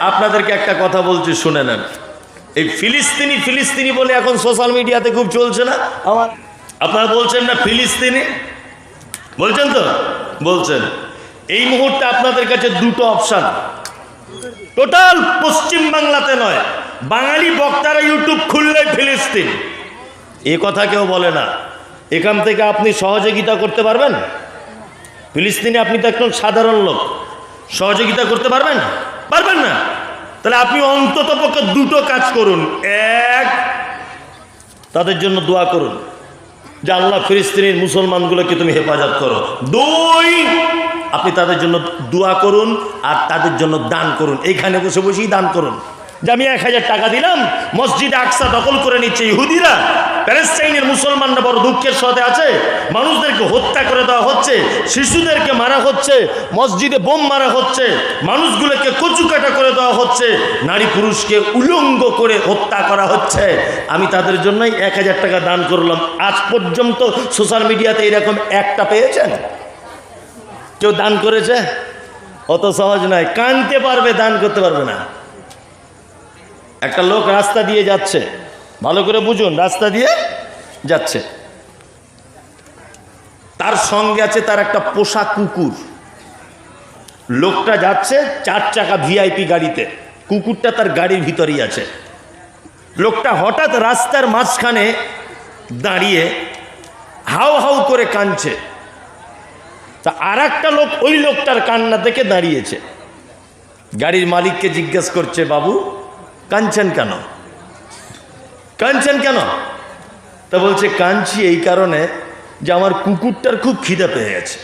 আপনাদেরকে একটা কথা বলছি শুনে নেন। এই ফিলিস্তিনি ফিলিস্তিনি বলে এখন সোশ্যাল মিডিয়াতে খুব চলছে না? আমার আপনারা বলছেন না ফিলিস্তিনি? বলছেন তো? বলছেন। এই মুহূর্তে আপনাদের কাছে দুটো অপশান টোটাল পশ্চিম বাংলাতে নয় বাঙালি বক্তারা ইউটিউব খুললে ফিলিস্তিন। এ কথা কেউ বলে না। এখান থেকে আপনি সহযোগিতা করতে পারবেন? ফিলিস্তিনে আপনি তো একজন সাধারণ লোক। সহযোগিতা করতে পারবেন? পারবেন না? তাহলে আপনি অন্তত পক্ষে দুটো কাজ করুন। এক, তাদের জন্য দোয়া করুন যে আল্লাহ ফিলিস্তিনের মুসলমানগুলোকে তুমি হেফাজত করো। দুই, আপনি তাদের জন্য দোয়া করুন আর তাদের জন্য দান করুন। এইখানে বসে বসেই দান করুন। যে আমি এক হাজার টাকা দিলাম, মসজিদ আকসা দখল করে নিচ্ছে ইহুদিরা। প্যালেস্টাইনের মুসলমানরা বড় দুঃখের সাথে আছে। মানুষদেরকে হত্যা করে দেওয়া হচ্ছে, শিশুদেরকে মারা হচ্ছে, মসজিদে বোম মারা হচ্ছে, মানুষগুলোকে কচুকাটা করে দেওয়া হচ্ছে, নারী পুরুষকে উলঙ্গ করে হত্যা করা হচ্ছে। আমি তাদের জন্যই এক হাজার টাকা দান করলাম। আজ পর্যন্ত সোশ্যাল মিডিয়াতে এরকম একটা পেয়েছেন? কেউ দান করেছে? অত সহজ নয়। কানতে পারবে, দান করতে পারবে না। একটা লোক রাস্তা দিয়ে যাচ্ছে। ভালো করে বুঝুন, রাস্তা দিয়ে যাচ্ছে। তার সঙ্গে আছে তার একটা পোষা কুকুর। লোকটা যাচ্ছে চার চাকা ভিআইপি গাড়িতে। কুকুরটা তার গাড়ির ভিতরেই আছে। লোকটা হঠাৎ রাস্তার মাঝখানে দাঁড়িয়ে হাউ হাউ করে কাঁদছে। তা আর একটা লোক ওই লোকটার কান্না দেখে দাঁড়িয়েছে। গাড়ির মালিককে জিজ্ঞেস করছে, বাবু কাঁদছেন কেন? কাঁদছেন কেন? তা বলছে, কাঁদছি এই কারণে যে আমার কুকুরটার খুব খিদে পেয়ে গেছে।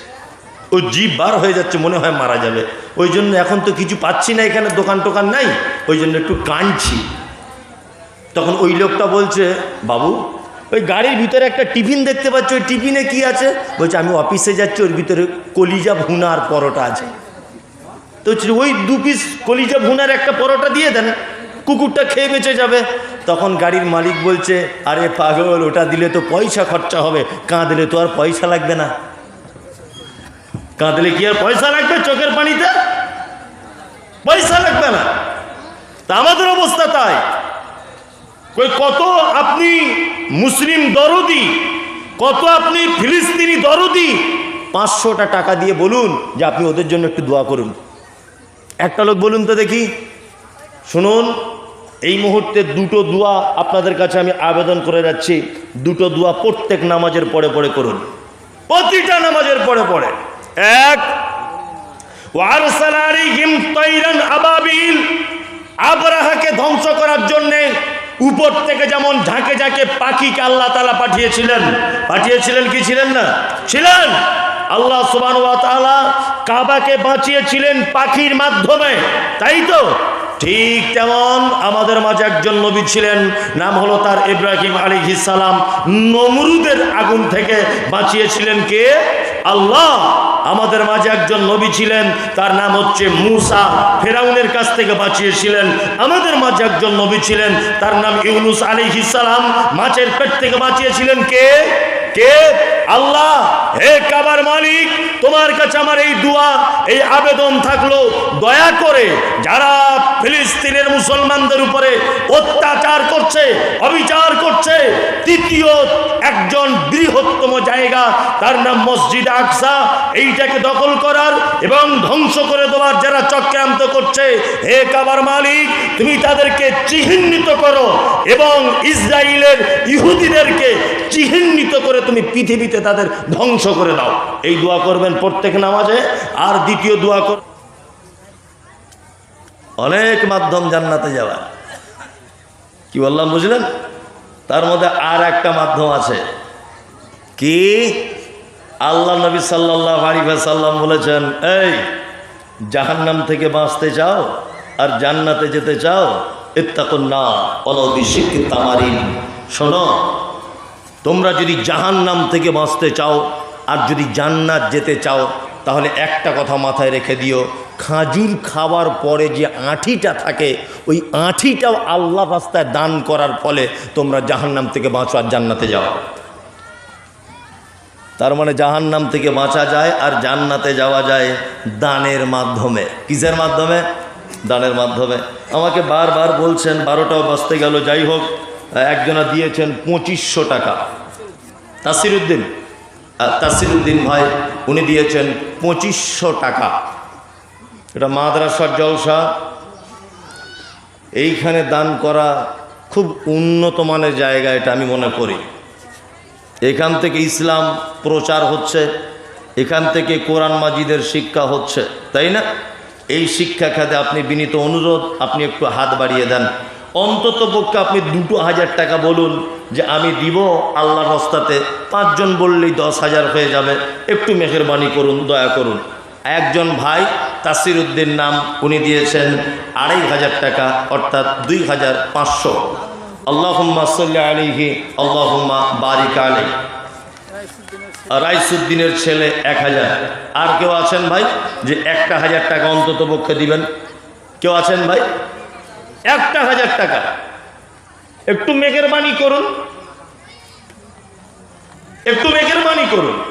ও জিভ বার হয়ে যাচ্ছে, মনে হয় মারা যাবে। ওই জন্য এখন তো কিছু পাচ্ছি না, এখানে দোকান টোকান নাই। ওই জন্য একটু কাঁদছি। তখন ওই লোকটা বলছে, বাবু, ওই গাড়ির ভিতরে একটা টিফিন দেখতে পাচ্ছি। ওই টিফিনে কি আছে? বলছে, আমি অফিসে যাচ্ছি, ওর ভিতরে কলিজা, ভুনা আর পরোটা আছে। তো ওই দু পিস কলিজা, ভুনার একটা পরোটা দিয়ে দেন। কুকুরটা খেয়ে বেঁচে যাবে। তখন গাড়ির মালিক বলছে, আরে পাগল, ওটা দিলে তো পয়সা খরচা হবে। কাঁদলে তো আর পয়সা লাগবে না। কাঁদলে কি আর পয়সা লাগবে চোখের পানিতে? পয়সা লাগবে না। তা আমাদের অবস্থা তাই। কত আপনি মুসলিম দরদি, কত আপনি ফিলিস্তিনি দরদি, পাঁচশোটা টাকা দিয়ে বলুন যে আপনি ওদের জন্য একটু দোয়া করুন। একটা লোক বলুন তো দেখি। শুনুন। এই মুহূর্তে দুটো দোয়া আপনাদের কাছে আমি আবেদন করে যাচ্ছি দুটো দোয়া প্রত্যেক নামাজের পরে পরে করুন। প্রতিটা নামাজের পরে পরে। এক আবাবিল আবরাহাকে ধ্বংস করার জন্যে উপর থেকে যেমন ঝাঁকে ঝাঁকে পাখিকে আল্লাহ তালা পাঠিয়েছিলেন। পাঠিয়েছিলেন কি ছিলেন না? ছিলেন। আল্লাহ সুবান কাবাকে বাঁচিয়েছিলেন পাখির মাধ্যমে। তাই তো? ঠিক তেমন আমাদের মাঝে একজন নবী ছিলেন, নাম হলো তার ইব্রাহিম আলী সালাম। নমরুদের আগুন থেকে বাঁচিয়েছিলেন কে? আল্লাহ। আমাদের মাঝে একজন নবী ছিলেন, তার নাম হচ্ছে মুসা। ফেরাউনের কাছ থেকে বাঁচিয়েছিলেন। আমাদের মাঝে একজন নবী ছিলেন, তার নাম ইউনুস আলী সালাম। মাছের পেট থেকে বাঁচিয়েছিলেন কে? কে? আল্লাহ, হে কাবার মালিক, তোমার কাছে আমার এই দোয়া, এই আবেদন থাকল। দয়া করে যারা ফিলিস্তিনের মুসলমানদের উপরে অত্যাচার করছে, অবিচার করছে, তৃতীয় একজন বৃহত্তম জায়গা, তার নাম মসজিদ আকসা, এইটাকে দখল করার এবং ধ্বংস করে দেওয়ার যারা চক্রান্ত করছে, হে কাবার মালিক, তুমি তাদেরকে চিহ্নিত করো এবং ইসরায়েলের ইহুদিদেরকে চিহ্নিত করে তুমি পৃথিবীতে তাদের ধ্বংস করে দাও। এই দোয়া করবেন প্রত্যেক নামাজে, আর দ্বিতীয় দোয়া কর অনেক মাধ্যম জান্নাতে যাওয়ার কি বললাম, বুঝলেন? তার মধ্যে আর একটা মাধ্যম আছে। কি? আল্লাহ নবী সাল্লাহ সাল্লাম বলেছেন, এই, জাহান্নাম থেকে বাঁচতে চাও আর জান্নাতে যেতে চাও ইত্তাকুন না অনবিশিক্ষিত তামারিন। শোনো তোমরা যদি জাহান্নাম থেকে বাঁচতে চাও, আর যদি জান্নাত যেতে চাও, তাহলে একটা কথা মাথায় রেখে দিও। খাজুর খাওয়ার পরে যে আঁঠিটা থাকে, ওই আঁঠিটাও আল্লাহ রাস্তায় দান করার ফলে তোমরা জাহান্নাম থেকে বাঁচো আর জান্নাতে যাও। তার মানে জাহান্নাম থেকে বাঁচা যায় আর জান্নাতে যাওয়া যায় দানের মাধ্যমে। কিসের মাধ্যমে? দানের মাধ্যমে। আমাকে বারবার বলছেন বারোটাও বাঁচতে গেল, যাই হোক একজনা দিয়েছেন পঁচিশশো টাকা। তাসিরুদ্দিন আহ, তাসিরুদ্দিন ভাই উনি দিয়েছেন পঁচিশশো টাকা। এটা মাদ্রাসার জলসা। এইখানে দান করা খুব উন্নত মানের জায়গা এটা আমি মনে করি। এখান থেকে ইসলাম প্রচার হচ্ছে এখান থেকে কোরআন মাজিদের শিক্ষা হচ্ছে তাই না? এই শিক্ষা খাতে আপনি বিনীত অনুরোধ আপনি একটু হাত বাড়িয়ে দেন। অন্তত পক্ষে আপনি দুটো হাজার টাকা বলুন যে আমি দিব আল্লাহর হস্তাতে পাঁচজন বললেই দশ হাজার হয়ে যাবে। একটু মেহরবানি করুন, দয়া করুন। একজন ভাই তাসির উদ্দিন নাম, উনি দিয়েছেন আড়াই হাজার টাকা, অর্থাৎ দুই হাজার পাঁচশো। আল্লাহুম্মা সাল্লি আলাইহি, আল্লাহুম্মা বারিক আলাই রাইসুদ্দিনের ছেলে এক হাজার। আর কেউ আছেন ভাই? যে একটা হাজার টাকা অন্তত পক্ষে দিবেন। কেউ আছেন ভাই? একটা হাজার টাকা। একটু মেঘের বাণী করুন। একটু মেঘের বাণী করুন।